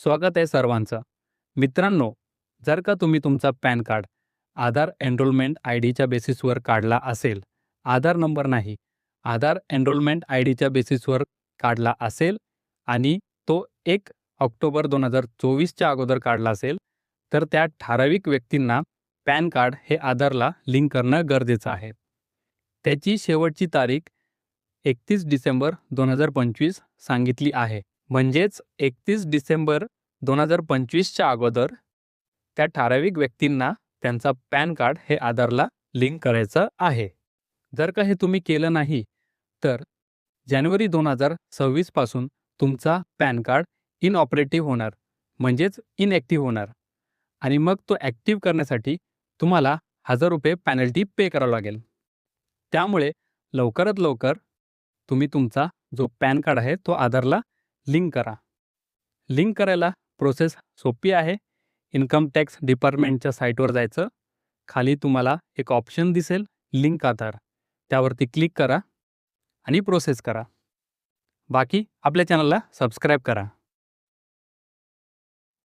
स्वागत आहे सर्वांचं. मित्रांनो जर का तुम्ही तुमचा PAN card Aadhaar enrolment I डीच्या बेसिसवर काढला असेल आधार नंबर नाही आधार एनरोलमेंट आय डीच्या बेसिसवर काढला असेल आणि तो एक ऑक्टोबर दोन हजार चोवीसच्या अगोदर काढला असेल तर त्या ठराविक व्यक्तींना पॅन कार्ड हे आधारला लिंक करणं गरजेचं आहे. त्याची शेवटची तारीख एकतीस डिसेंबर दोन हजार पंचवीस सांगितली आहे. म्हणजेच एकतीस डिसेंबर दोन हजार पंचवीसच्या अगोदर त्या ठराविक व्यक्तींना त्यांचा पॅन कार्ड हे आधारला लिंक करायचं आहे. जर का हे तुम्ही केलं नाही तर जानेवारी दोन हजार सव्वीसपासून तुमचा पॅन कार्ड इनऑपरेटिव्ह होणार म्हणजेच इनॲक्टिव्ह होणार. आणि मग तो ॲक्टिव्ह करण्यासाठी तुम्हाला हजार रुपये पॅनल्टी पे करावं लागेल. त्यामुळे लवकरात लवकर तुम्ही तुमचा जो पॅन कार्ड आहे तो आधारला लिंक करा. लिंक करायला प्रोसेस सोपी आहे. इन्कम टॅक्स डिपार्टमेंटच्या साईटवर जायचं. खाली तुम्हाला एक ऑप्शन दिसेल लिंक आधार. त्यावरती क्लिक करा आणि प्रोसेस करा. बाकी आपल्या चॅनलला सबस्क्राईब करा.